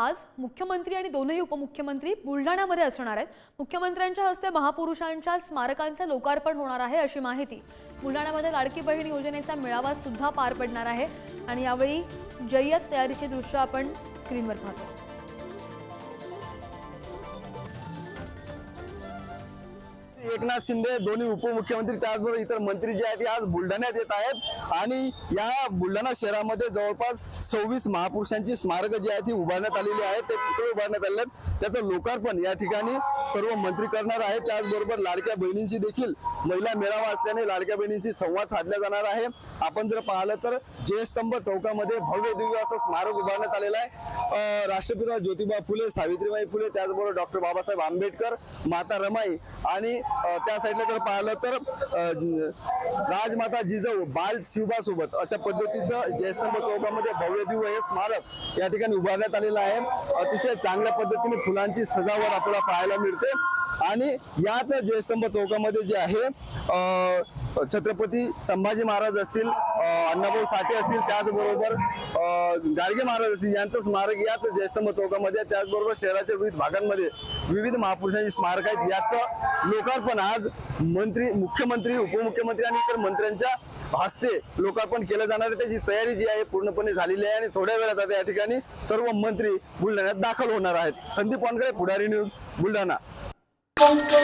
आज मुख्यमंत्री आणि दोनही उपमुख्यमंत्री बुलढाण्यामध्ये असणार आहेत. मुख्यमंत्र्यांच्या हस्ते महापुरुषांच्या स्मारकांचं लोकार्पण होणार आहे अशी माहिती. बुलढाण्यामध्ये लाडकी बहीण योजनेचा मेळावा सुद्धा पार पडणार आहे. आणि यावेळी जय्यत तयारीची दृश्य आपण स्क्रीनवर पाहतो. एकनाथ शिंदे दोन्ही उपमुख्यमंत्री त्याचबरोबर इतर मंत्री जे आहेत ते आज बुलढाण्यात येत आहेत. आणि या बुलढाणा शहरामध्ये जवळपास सव्वीस महापुरुषांची स्मारक जी आहेत ती उभारण्यात आलेली आहेत. ते पुतळे उभारण्यात आले आहेत? त्याचं लोकार्पण या ठिकाणी सर्व मंत्री करणार आहेत. त्याचबरोबर लाडक्या बहिणींशी देखील महिला मेळावा असल्याने लाडक्या बहिणींशी संवाद साधला जाणार आहे. आपण जर पाहिलं तर जयस्तंभ चौकामध्ये भव्य दिव्य असं स्मारक उभारण्यात आलेलं आहे. राष्ट्रपिता ज्योतिबा फुले सावित्रीबाई फुले त्याचबरोबर डॉक्टर बाबासाहेब आंबेडकर माता रमाई आणि त्या साईडला जर पाहिलं तर राजमाता जिजाऊ बाल शिवबासोबत अशा पद्धतीचं जयस्तंभ चौकामध्ये भव्य दिव्य हे स्मारक या ठिकाणी उभारण्यात आलेलं आहे. अतिशय चांगल्या पद्धतीने फुलांची सजावट आपल्याला पाहायला मिळते. ಇರುತ್ತೆ आणि याच जयस्तंभ चौकामध्ये जे आहे छत्रपती संभाजी महाराज असतील अण्णाभाऊ साठे असतील त्याचबरोबर गाडगे महाराज असतील यांचं स्मारक याच जयस्तंभ चौकामध्ये त्याचबरोबर शहराच्या विविध भागांमध्ये विविध महापुरुषांची स्मारक आहेत. याचं लोकार्पण आज मंत्री मुख्यमंत्री उपमुख्यमंत्री आणि इतर मंत्र्यांच्या हस्ते लोकार्पण केलं जाणार आहे. त्याची तयारी जी आहे पूर्णपणे झालेली आहे आणि थोड्या वेळात आता या ठिकाणी सर्व मंत्री बुलढाण्यात दाखल होणार आहेत. Sandeep Wankhede Pudhari news Buldhana. Thank you.